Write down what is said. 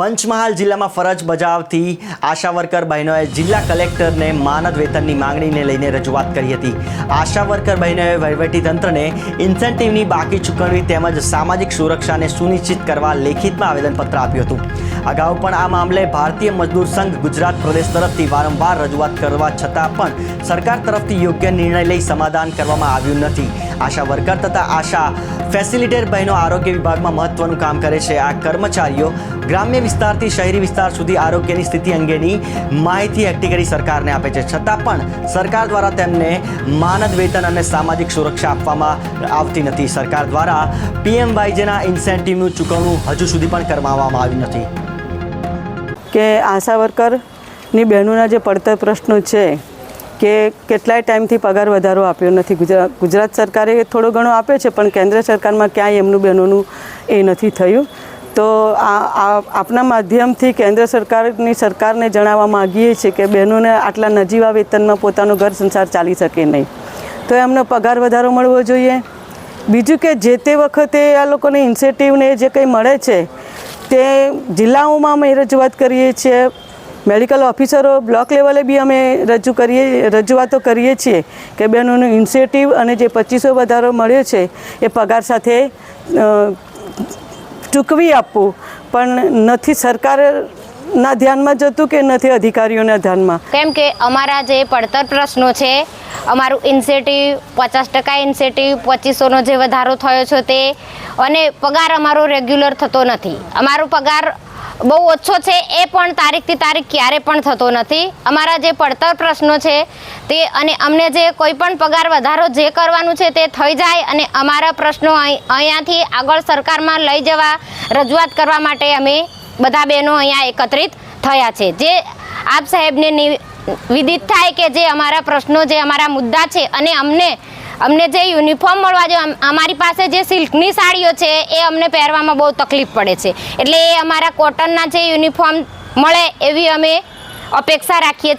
પંચમહાલ જિલ્લામાં ફરજ બજાવતી આશા વર્કર બહેનોએ જિલ્લા કલેક્ટરને માનદ વેતનની માંગણીને લઈને રજૂઆત કરી હતી. આશા વર્કર બહેનોએ વહીવટીતંત્રને ઇન્સેન્ટિવની બાકી ચૂકવણી તેમજ સામાજિક સુરક્ષાને સુનિશ્ચિત કરવા લેખિતમાં આવેદનપત્ર આપ્યું હતું. અગાઉ પણ આ મામલે ભારતીય મજદૂર સંઘ ગુજરાત પ્રદેશ તરફથી વારંવાર રજૂઆત કરવા છતાં પણ સરકાર તરફથી યોગ્ય નિર્ણય લઈ સમાધાન કરવામાં આવ્યું નથી. આશા વર્કર તથા આશા ફેસિલિટેટર બહેનો આરોગ્ય વિભાગમાં મહત્વનું કામ કરે છે. આ કર્મચારીઓ ગ્રામ્ય વિસ્તારથી શહેરી વિસ્તાર સુધી આરોગ્યની સ્થિતિ અંગેની માહિતી એકઠી કરી સરકારને આપે છે. છતાં પણ સરકાર દ્વારા તેમને માનદ વેતન અને સામાજિક સુરક્ષા આપવામાં આવતી નથી. સરકાર દ્વારા પીએમ વાયજેના ઇન્સેન્ટિવનું ચૂકવણું હજુ સુધી પણ કરવામાં આવ્યું નથી. કે આશા વર્કરની બહેનોના જે પડતર પ્રશ્નો છે કે કેટલાય ટાઈમથી પગાર વધારો આપ્યો નથી. ગુજરાત ગુજરાત સરકારે થોડો ઘણો આપ્યો છે, પણ કેન્દ્ર સરકારમાં ક્યાંય એમનું બહેનોનું એ નથી થયું. તો આ આપના માધ્યમથી કેન્દ્ર સરકારની સરકારને જણાવવા માગીએ છીએ કે બહેનોને આટલા નજીવા વેતનમાં પોતાનો ઘર સંસાર ચાલી શકે નહીં. તો એમનો પગાર વધારો મળવો જોઈએ. બીજું કે જે તે વખતે આ લોકોને ઇન્સેન્ટિવને જે કંઈ મળે છે, તે જિલ્લાઓમાં અમે રજૂઆત કરીએ છીએ. મેડિકલ ઓફિસરો બ્લોક લેવલે બી અમે રજૂ કરીએ, રજૂઆતો કરીએ છીએ કે બહેનોનું ઇન્સેટિવ અને જે પચીસો વધારો મળ્યો છે એ પગાર સાથે ચૂકવી આપવું. પણ નથી સરકારના ધ્યાનમાં જતું કે નથી અધિકારીઓના ધ્યાનમાં? કેમ કે અમારા જે પડતર પ્રશ્નો છે, અમારું ઇન્સેટિવ પચાસ ટકા ઇન્સેટિવ પચીસોનો જે વધારો થયો છે તે, અને પગાર અમારો રેગ્યુલર થતો નથી. અમારો પગાર બહુ ઓછો છે, એ પણ તારીખથી તારીખ ક્યારે પણ થતો નથી. અમારા જે પડતર પ્રશ્નો છે, તે અને અમને જે કોઈ પણ પગાર વધારો જે કરવાનું છે, તે થઈ જાય અને અમારા પ્રશ્નો અહીં- અહીંયાથી આગળ સરકારમાં લઈ જવા રજૂઆત કરવા માટે અમે બધા બહેનો અહીંયા એકત્રિત થયા છે. જે આપ સાહેબને વિદિત થાય કે જે અમારા પ્રશ્નો, જે અમારા મુદ્દા છે અને અમને અમને જે યુનિફોર્મ મળવા જોઈએ અમારી પાસે જે સિલ્કની સાડીઓ છે, એ અમને પહેરવામાં બહુ તકલીફ પડે છે. એટલે એ અમારા કોટનના જે યુનિફોર્મ મળે એવી અમે અપેક્ષા રાખીએ છીએ.